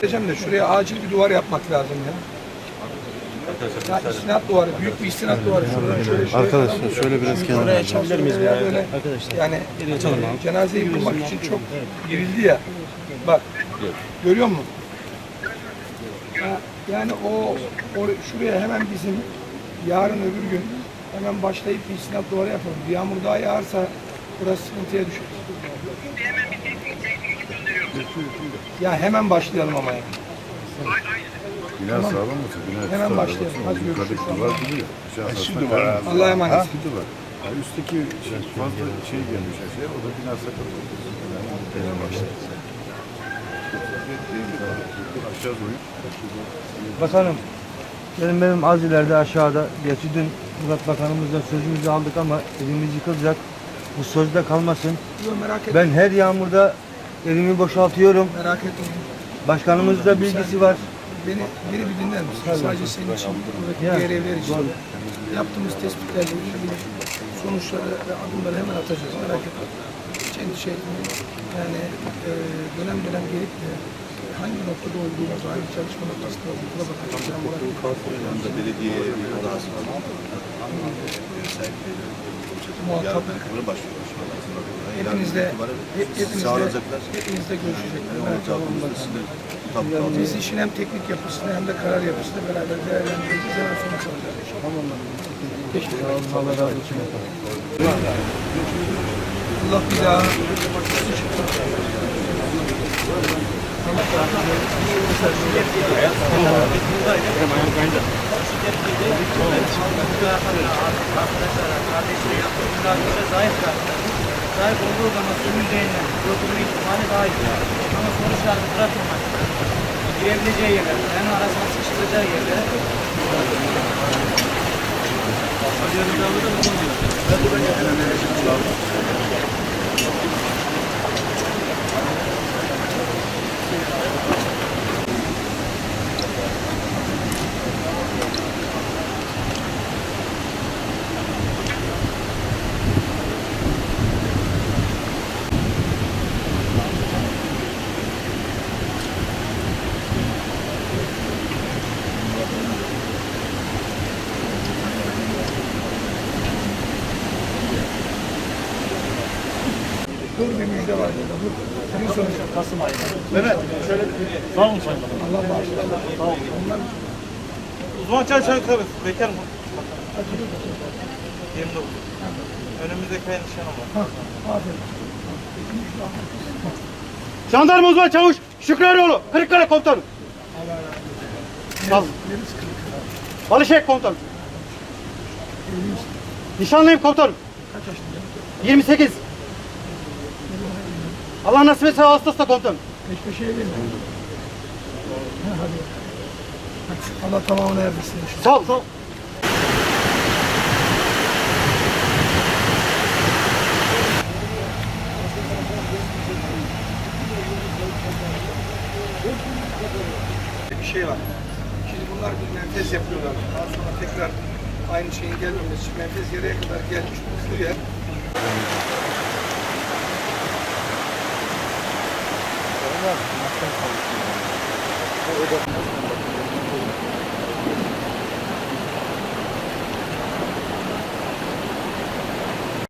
Diyeceğim de şuraya acil bir duvar yapmak lazım ya. Ya istinat duvarı, büyük bir istinat duvarı. Şuradan şöyle şey Arkadaşlar şöyle biraz kenara Oraya açabilir miyiz böyle? Yani e, cenazeyi bulmak için çok girildi ya. Bak, görüyor musun? Ha, Yani o, o şuraya hemen bizim yarın öbür gün hemen başlayıp bir istinat duvarı yapalım. Bir yağmur daha yağarsa burası sıkıntıya düşer. Ya hemen başlayalım ama yani. Bina sağlam olsun. Bina Hemen tutar, başlayalım. Hadi Yukarıdaki görüşürüz. duvar duruyor. Aşağı Şu aslında duvar karar- abi. Allah'a emanet. Ha, şu duvar. Ha, üstteki şey, fazla şey gelmiş aşağıya. O da bina sakat oldu. Yani başladı. Aşağı doğru. Bakanım, benim benim az ileride aşağıda, gerçi dün Murat Bakanımızla sözümüzü aldık ama evimiz yıkılacak. Bu sözde kalmasın. Yok, merak etme. Ben her yağmurda evimi boşaltıyorum. Merak etmeyin. Başkanımızın da bilgisi var. Beni, beni bir dinler misin? Sadece senin için, buradaki Ya. diğer evler için. Yaptığımız tespitlerle ilgili sonuçları ve adımları hemen atacağız. Merak etme. Hiç endişe. Yani e, dönem dönem gelip de hangi noktada olduğumuzu, hangi çalışma noktasında olduğumuza bakacağız. Ben Murat Belediye odası var. muhatap hepinizle, he- hepinizle, hepinizle görüşecekler. Biz işin hem teknik yapısını hem de karar yapısını beraber değerlendireceğiz. Hemen sonuç alacağız. Teşekkür ederim. Allah razı olsun. Allah bir daha arkadaşlara, kardeşlere yaptığı müracaata zayıf kalktı. Zayıf olduğu zaman üzerine kurtulma ihtimali daha iyi. Ama sonuçlarda bırakılmak. Girebileceği yerler, yani arasına sıkıştıracağı yerlere dur bir müjde var. Senin sonuçta Kasım ayı. Mehmet şöyle sağ olun sayın bakanım. Allah bağışlasın. Sağ olun. Onlar Uzman çay çay tabii. Bekar mı? 29. Önümüzdeki ay nişanım var. aferin. Jandarma uzman çavuş Şükrüoğlu. Kırıkkale komutanım. Sağ olun. Neresi kırık? Balışek komutanım. Nişanlıyım komutanım. Kaç yaşında? 28. Allah nasip etse Ağustos'ta komutanım. Peş peşe. Hadi. Allah tamamını erdirsin. Sağ ol. Sağ ol. bir şey var. Şimdi bunlar bir menfez yapıyorlar. Daha sonra tekrar aynı şeyin gelmemesi için menfez yere kadar gelmiş bu yer. が来ませんか